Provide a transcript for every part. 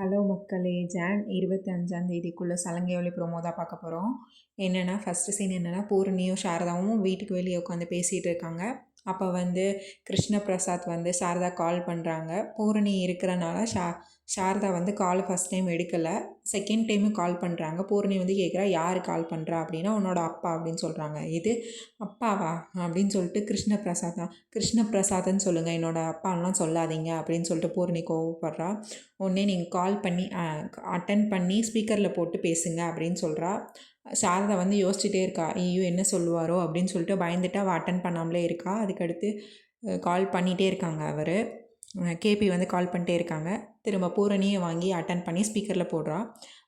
Hello மக்களே John இருபத்தஞ்சாம் தேதிக்குள்ளே சலங்கை ஒளி ப்ரோமோ தான் பார்க்க போகிறோம் என்னென்னா ஃபஸ்ட்டு சீன் என்னென்னா பூரணியும் சாரதாவும் வீட்டுக்கு வெளியே உட்காந்து பேசிகிட்டு இருக்காங்க. அப்போ வந்து கிருஷ்ணபிரசாத் வந்து சாரதா கால் பண்ணுறாங்க பூரணி இருக்கிறனால ஷா சாரதா வந்து கால் ஃபஸ்ட் டைம் எடுக்கலை. செகண்ட் டைமும் கால் பண்ணுறாங்க பூரணி வந்து கேட்குறா யார் கால் பண்ணுறா அப்படின்னா உன்னோட அப்பா அப்படின்னு சொல்கிறாங்க இது அப்பாவா? அப்படின்னு சொல்லிட்டு கிருஷ்ணபிரசாத் தான். கிருஷ்ணபிரசாத்னு சொல்லுங்கள் என்னோடய அப்பாலாம் சொல்லாதீங்க. அப்படின்னு சொல்லிட்டு பூரணி கோவப்படுறா. உடனே நீங்கள் கால் பண்ணி அட்டன் பண்ணி ஸ்பீக்கரில் போட்டு பேசுங்க அப்படின்னு சொல்கிறா சாரதா வந்து யோசிச்சுட்டே இருக்கா ஐயோ என்ன சொல்லுவாரோ? அப்படின்னு சொல்லிட்டு பயந்துட்டு அவள் அட்டன் பண்ணாமலே இருக்கா. அதுக்கடுத்து கால் பண்ணிகிட்டே இருக்காங்க அவர். கேபி வந்து கால் பண்ணிட்டே இருக்காங்க. திரும்ப பூரணியை வாங்கி அட்டன் பண்ணி ஸ்பீக்கரில் போடுறா.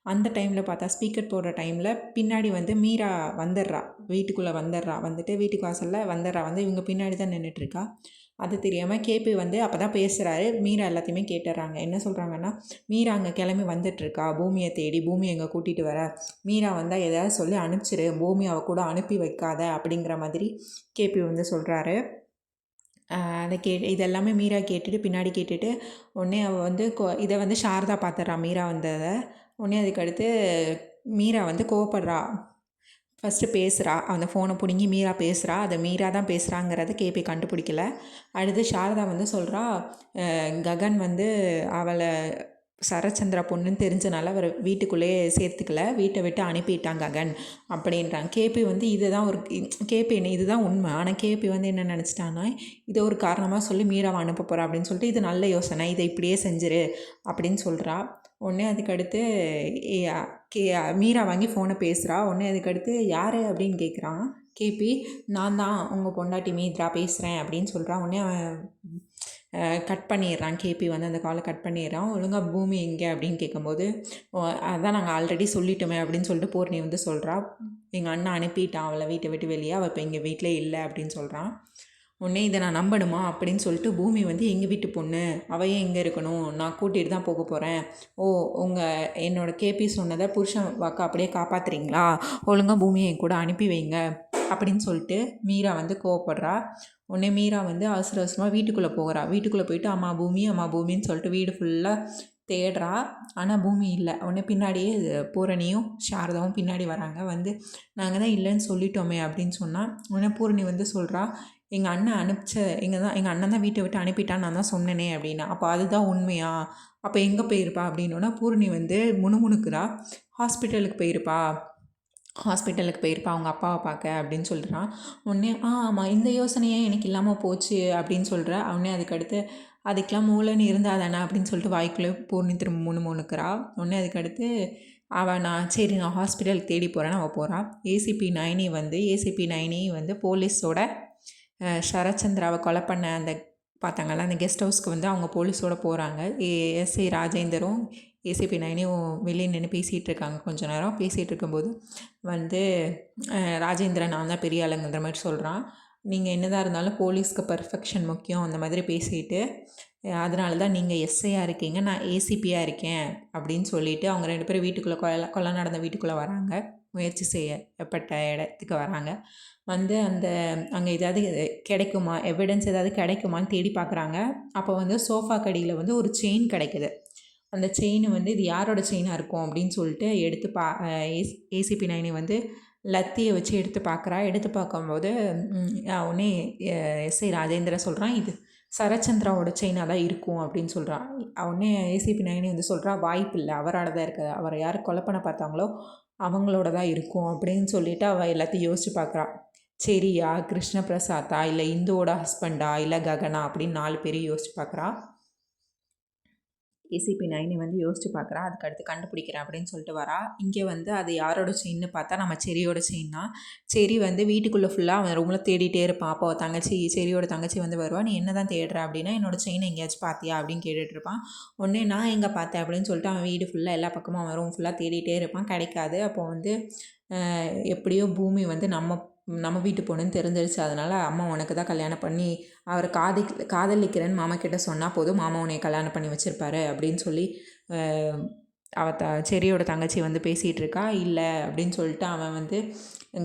அந்த டைமில் பார்த்தா ஸ்பீக்கர் போடுற டைமில் பின்னாடி வந்து மீரா வந்துடுறா. வீட்டுக்குள்ளே வந்துடுறா. வந்துட்டு வீட்டுக்கு வாசலில் வந்துடுறா. வந்து இவங்க பின்னாடி தான் நின்றுட்டுருக்கா அது தெரியாமல் கேபி வந்து அப்போ தான் பேசுகிறாரு மீரா எல்லாத்தையுமே கேட்டுறாங்க. என்ன சொல்கிறாங்கன்னா மீரா அங்கே கிளம்பி வந்துட்டுருக்கா. பூமியை தேடி பூமி எங்கே கூட்டிகிட்டு வர. மீரா வந்தால் எதாவது சொல்லி அனுப்பிச்சிரு. பூமி அவள் கூட அனுப்பி வைக்காத. அப்படிங்கிற மாதிரி கேபி வந்து சொல்கிறாரு அதை கே இதெல்லாமே மீரா கேட்டுட்டு பின்னாடி கேட்டுட்டு உடனே அவள் வந்து கோ இதை வந்து சாரதா பார்த்துட்றா மீரா வந்ததை. உடனே அதுக்கடுத்து மீரா வந்து கோவப்படுறா. ஃபஸ்ட்டு பேசுகிறா அந்த ஃபோனை பிடுங்கி மீரா பேசுகிறா அதை மீரா தான் பேசுகிறாங்கிறத கேபி கண்டுபிடிக்கல. அடுத்து சாரதா வந்து சொல்கிறா ககன் வந்து அவளை சரச்சந்திரா பொண்ணுன்னு தெரிஞ்சனால அவர் வீட்டுக்குள்ளேயே சேர்த்துக்கல வீட்டை விட்டு அனுப்பிட்டாங்க ககன் அப்படின்றாங்க. கேபி வந்து இதை தான் ஒரு கேபி என்ன இதுதான் உண்மை. ஆனால் கேபி வந்து என்ன நினச்சிட்டான்னா இதை ஒரு காரணமாக சொல்லி மீராவை அனுப்ப போகிறா அப்படின்னு சொல்லிட்டு இது நல்ல யோசனை இதை இப்படியே செஞ்சிரு அப்படின்னு சொல்கிறா உடனே அதுக்கடுத்து கே மீரா வாங்கி ஃபோனை பேசுகிறா உடனே அதுக்கடுத்து யார்? அப்படின்னு கேட்குறான் கேபி நான் தான் உங்கள் பொண்டாட்டி மீத்ரா பேசுகிறேன் அப்படின்னு சொல்கிறான் உடனே அவன் கட் பண்ணிடுறான். கேபி வந்து அந்த காலை கட் பண்ணிடுறான். ஒழுங்காக பூமி எங்கே? அப்படின்னு கேட்கும்போது அதான் நாங்கள் ஆல்ரெடி சொல்லிட்டோமே அப்படின்னு சொல்லிட்டு பூர்ணி வந்து சொல்கிறா எங்கள் அண்ணன் அனுப்பிட்டான் அவளை வீட்டை விட்டு வெளியே. அவள் இப்போ எங்கள் வீட்டிலே இல்லை அப்படின்னு சொல்கிறான் உடனே இதை நான் நம்பணுமா அப்படின்னு சொல்லிட்டு பூமி வந்து எங்கள் வீட்டு பொண்ணு அவையே எங்கே இருக்கணும்? நான் கூட்டிகிட்டு தான் போக போகிறேன் ஓ உங்கள் என்னோடய கேபி சொன்னதை புருஷன் வாக்கா அப்படியே காப்பாற்றுறீங்களா ஒழுங்காக பூமியை என் கூட அனுப்பி வைங்க அப்படின்னு சொல்லிட்டு மீரா வந்து கோவப்படுறா. உடனே மீரா வந்து அவசர அவசரமாக வீட்டுக்குள்ளே போகிறா. வீட்டுக்குள்ளே போயிட்டு அம்மா பூமி அம்மா பூமின்னு சொல்லிட்டு வீடு ஃபுல்லாக தேடுறா. ஆனால் பூமி இல்லை. உடனே பின்னாடியே பூரணியும் சாரதாவும் பின்னாடி வராங்க. வந்து நாங்கள் தான் இல்லைன்னு சொல்லிட்டோமே அப்படின்னு சொன்னால் உடனே பூரணி வந்து சொல்கிறா எங்கள் அண்ணன் அனுப்பிச்ச எங்கள் தான் எங்கள் அண்ணன் தான் வீட்டை விட்டு அனுப்பிட்டான் நான் தான் சொன்னேனே அப்படின்னா. அப்போ அதுதான் உண்மையா? அப்போ எங்கே போயிருப்பா? அப்படின்னோன்னா பூரணி வந்து முணுமுணுக்குறா. ஹாஸ்பிட்டலுக்கு போயிருப்பா. ஹாஸ்பிட்டலுக்கு போயிருப்பா அவங்க அப்பாவை பார்க்க அப்படின்னு சொல்கிறான் உடனே ஆ ஆமாம் இந்த யோசனையே எனக்கு இல்லாமல் போச்சு அப்படின்னு சொல்கிற உடனே அதுக்கடுத்து அதுக்கெலாம் மூளைன்னு இருந்தால் தானே அப்படின்னு சொல்லிட்டு வாய்க்குள்ளே பூர்ணி திரும்ப மூணு மூணுக்கிறா. உடனே அதுக்கடுத்து அவள் நான் சரி நான் ஹாஸ்பிட்டலுக்கு தேடி போகிறேன்னு அவள் போகிறான் ஏசிபி நைனி வந்து ஏசிபி நைனி வந்து போலீஸோட சரச்சந்திராவை கொலை பண்ண அந்த பார்த்தாங்கல்ல அந்த கெஸ்ட் ஹவுஸ்க்கு வந்து அவங்க போலீஸோடு போகிறாங்க எஸ்ஐ ராஜேந்தரும் ஏசிபி நைனையும் வெளியே நின்று பேசிகிட்டு இருக்காங்க கொஞ்ச நேரம். பேசிகிட்டு இருக்கும்போது வந்து ராஜேந்திரன் நான் தான் பெரிய ஆளுங்கிற மாதிரி சொல்கிறான் நீங்கள் என்னதான் இருந்தாலும் போலீஸ்க்கு பர்ஃபெக்ஷன் முக்கியம் அந்த மாதிரி பேசிட்டு அதனால தான் நீங்கள் எஸ்ஐயாக இருக்கீங்க நான் ஏசிபியாக இருக்கேன் அப்படின்னு சொல்லிவிட்டு அவங்க ரெண்டு பேரும் வீட்டுக்குள்ளே கொலை கொலை நடந்த வீட்டுக்குள்ளே வராங்க. முயற்சி செய்யப்பட்ட இடத்துக்கு வராங்க. வந்து அந்த அங்கே ஏதாவது கிடைக்குமா எவிடன்ஸ் ஏதாவது கிடைக்குமான்னு தேடி பார்க்குறாங்க. அப்போ வந்து சோஃபா கடியில் வந்து ஒரு செயின் கிடைக்குது. அந்த செயின் வந்து இது யாரோட செயினாக இருக்கும் அப்படின்னு சொல்லிட்டு எடுத்து பா ஏஸ் ஏசிபி நைனி வந்து லத்தியை வச்சு எடுத்து பார்க்குறா எடுத்து பார்க்கும்போது உடனே எஸ்ஐ ராஜேந்திர சொல்கிறான் இது சரச்சந்திராவோட செயினாக தான் இருக்கும் அப்படின்னு சொல்கிறான் உடனே ஏசிபி நைனி வந்து சொல்கிறா வாய்ப்பு இல்லை அவரால் தான் இருக்குது. அவரை யார் கொலை பண்ண பார்த்தாங்களோ அவங்களோட தான் இருக்கும் அப்படின்னு சொல்லிவிட்டு அவள் எல்லாத்தையும் யோசிச்சு பார்க்குறா சரியா கிருஷ்ண பிரசாத்தா இல்லை இந்துவோட ஹஸ்பண்டா இல்லை ககனா? அப்படின்னு நாலு பேரையும் யோசிச்சு பார்க்குறா ஏசிபி நைனி வந்து யோசிச்சு பார்க்குறா அதுக்கு அடுத்து கண்டுபிடிக்கிறேன் அப்படின்னு சொல்லிட்டு வரா. இங்கே வந்து அது யாரோட செயின்னு பார்த்தா நம்ம செரியோட செயின் தான். செரி வந்து வீட்டுக்குள்ளே ஃபுல்லாக அவன் ரூமில் தேடிட்டே இருப்பான் அப்போ தங்கச்சி செரியோட தங்கச்சி வந்து வருவா. நீ என்ன தான் தேடுற அப்படின்னா என்னோட செயின் எங்கேயாச்சும் பார்த்தியா அப்படின்னு கேட்டுட்டு இருப்பான். நான் எங்கே பார்த்தேன்? அப்படின்னு சொல்லிட்டு அவன் வீடு ஃபுல்லாக எல்லா பக்கமும் அவன் ரூம் ஃபுல்லாக தேடிட்டே இருப்பான். கிடைக்காது. அப்போ வந்து எப்படியோ பூமி வந்து நம்ம நம்ம வீட்டு பொண்ணுன்னு தெரிஞ்சிருச்சு. அதனால் அம்மா உனக்கு தான் கல்யாணம் பண்ணி அவரை காதி காதலிக்கிறேன்னு மாமா கிட்ட சொன்னால் போதும் மாமா உன்னை கல்யாணம் பண்ணி வச்சுருப்பாரு அப்படின்னு சொல்லி அவ த செரியோட தங்கச்சி வந்து பேசிகிட்டு இருக்கா இல்லை அப்படின்னு சொல்லிட்டு அவன் வந்து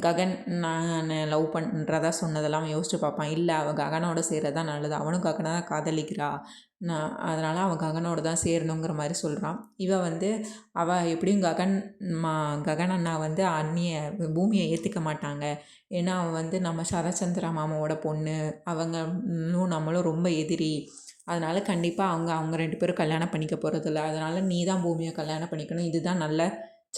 ககன் நான் லவ் பண்ணுறதா சொன்னதெல்லாம் அவன் யோசிச்சு பார்ப்பான். இல்லை அவன் ககனோட செய்கிறது தான் நல்லது. அவனும் ககனை தான் காதலிக்கிறா. நான் அதனால் அவன் ககனோடு தான் சேரணுங்கிற மாதிரி சொல்கிறான் இவன் வந்து அவள் எப்படியும் ககன் மா ககன் அண்ணா வந்து அண்ணியை பூமியை ஏற்றுக்க மாட்டாங்க. ஏன்னா அவன் வந்து நம்ம சரச்சந்திர மாமாவோட பொண்ணு. அவங்களும் நம்மளும் ரொம்ப எதிரி. அதனால் கண்டிப்பாக அவங்க அவங்க ரெண்டு பேரும் கல்யாணம் பண்ணிக்க போகிறதில்ல அதனால் நீ தான் பூமியை கல்யாணம் பண்ணிக்கணும். இதுதான் நல்ல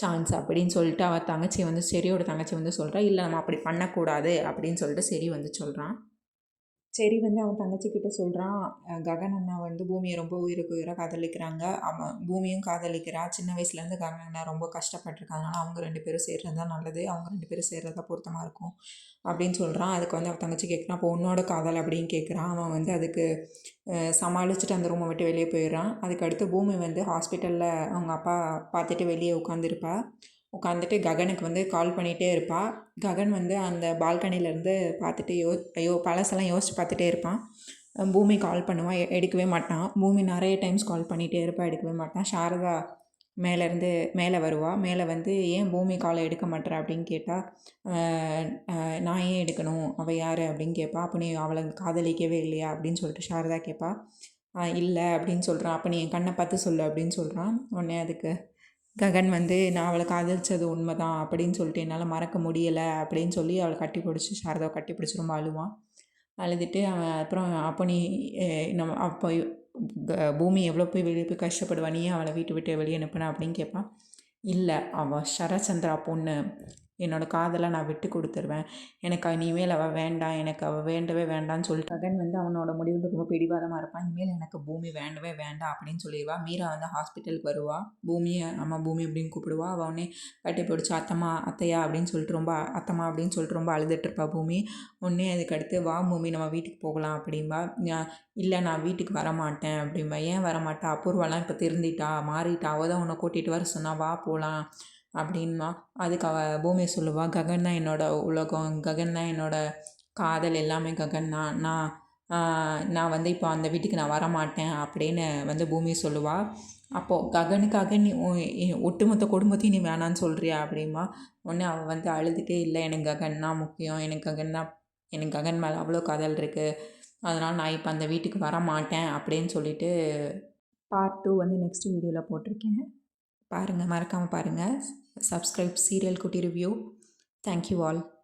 சான்ஸ் அப்படின்னு சொல்லிட்டு அவள் தங்கச்சி வந்து செரியோட தங்கச்சி வந்து சொல்கிறா இல்லை நம்ம அப்படி பண்ணக்கூடாது அப்படின்னு சொல்லிட்டு செரி வந்து சொல்கிறான் சரி வந்து அவன் தங்கச்சிக்கிட்ட சொல்கிறான் ககன் அண்ணா வந்து பூமியை ரொம்ப உயிருக்கு உயிராக காதலிக்கிறாங்க. அவன் பூமியும் காதலிக்கிறா. சின்ன வயசுலேருந்து ககன் அண்ணா ரொம்ப கஷ்டப்பட்டிருக்காங்க. அவங்க ரெண்டு பேரும் சேர்றது தான் நல்லது. அவங்க ரெண்டு பேரும் சேர்றதா பொருத்தமாக இருக்கும் அப்படின்னு சொல்கிறான் அதுக்கு வந்து அவன் தங்கச்சி கேட்குறான் அப்போ உன்னோட காதல் அப்படின்னு கேட்குறான் அவன் வந்து அதுக்கு சமாளிச்சுட்டு அந்த ரூமை விட்டு வெளியே போயிடுறான். அதுக்கு அடுத்து பூமி வந்து ஹாஸ்பிட்டலில் அவங்க அப்பா பார்த்துட்டு வெளியே உட்காந்துருப்பா உட்காந்துட்டு ககனுக்கு வந்து கால் பண்ணிகிட்டே இருப்பாள் ககன் வந்து அந்த பால்கனிலேருந்து பார்த்துட்டு யோ ஐயோ பழசெல்லாம் யோசிச்சு பார்த்துட்டே இருப்பான். பூமி கால் பண்ணுவான் எடுக்கவே மாட்டான். பூமி நிறைய டைம்ஸ் கால் பண்ணிகிட்டே இருப்பாள் எடுக்கவே மாட்டான். சாரதா மேலேருந்து மேலே வருவாள் மேலே வந்து ஏன் பூமி காலை எடுக்க மாட்டேற அப்படின்னு கேட்டால் நான் ஏன் எடுக்கணும்? அவள் யார்? அப்படின்னு கேட்பா அப்போ நீ அவளை காதலிக்கவே இல்லையா? அப்படின்னு சொல்லிட்டு சாரதா கேட்பா இல்லை அப்படின்னு சொல்கிறான் அப்போ நீ என் கண்ணை பார்த்து சொல்லு அப்படின்னு சொல்கிறான் உடனே அதுக்கு ககன் வந்து நான் அவளை காதலிச்சது உண்மை தான் அப்படின்னு சொல்லிட்டு என்னால் மறக்க முடியலை அப்படின்னு சொல்லி அவளை கட்டி பிடிச்சி சாரதாவை கட்டி பிடிச்சி ரொம்ப அழுவான். அழுதுட்டு அவன் அப்புறம் அப்போ நீ நம்ம அப்போ பூமி எவ்வளோ போய் வெளியே போய் கஷ்டப்படுவா? நீ அவளை வீட்டு விட்டு வெளியே அனுப்புன? அப்படின்னு கேட்பான். இல்லை அவள் சரச்சந்திரா பொண்ணு. என்னோடய காதலை நான் விட்டு கொடுத்துருவேன். எனக்கு இனிமேல் அவள் வேண்டாம் எனக்கு அவள் வேண்டவே வேண்டாம்னு சொல்லிட்டு ககன் வந்து அவனோட முடிவில் ரொம்ப பிடிவாதமாக இருப்பான். இனிமேல் எனக்கு பூமி வேண்டவே வேண்டாம் அப்படின்னு சொல்லிடுவா. மீரா வந்து ஹாஸ்பிட்டலுக்கு வருவா. பூமியை அம்மா பூமி அப்படின்னு கூப்பிடுவா. அவள் உடனே கட்டி பிடிச்சி அத்தம்மா அத்தையா அப்படின்னு சொல்லிட்டு ரொம்ப அத்தம்மா அப்படின்னு சொல்லிட்டு ரொம்ப அழுதுட்டுருப்பா பூமி. உடனே அதுக்கடுத்து வா பூமி நம்ம வீட்டுக்கு போகலாம் அப்படின்பா இல்லை நான் வீட்டுக்கு வரமாட்டேன் அப்படின்பா ஏன் வரமாட்டா? அபூர்வாலாம் இப்போ திருந்திட்டா மாறிட்டா. அவள் தான் உன்னை கூட்டிகிட்டு வர சொன்னா வா போகலாம் அப்படின்மா அதுக்கு அவள் பூமி சொல்லுவாள் ககன் தான் என்னோடய உலகம் ககன் தான் என்னோடய காதல் எல்லாமே ககன் தான். நான் நான் வந்து இப்போ அந்த வீட்டுக்கு நான் வரமாட்டேன் அப்படின்னு வந்து பூமி சொல்லுவாள் அப்போது ககனுக்காக நீ ஒட்டுமொத்த குடும்பத்தையும் நீ வேணான்னு சொல்கிறியா அப்படிமா உடனே அவள் வந்து அழுதுகிட்டே இல்லை எனக்கு ககன் தான் முக்கியம். எனக்கு ககன் தான் எனக்கு ககன் மேலே அவ்வளோ காதல் இருக்குது அதனால் நான் இப்போ அந்த வீட்டுக்கு வர மாட்டேன் அப்படின்னு சொல்லிட்டு பார்ட் டூ வந்து நெக்ஸ்ட் வீடியோவில் போட்டிருக்கேன். பாருங்கள் மறக்காமல் பாருங்கள் subscribe serial kuti review. Thank you all.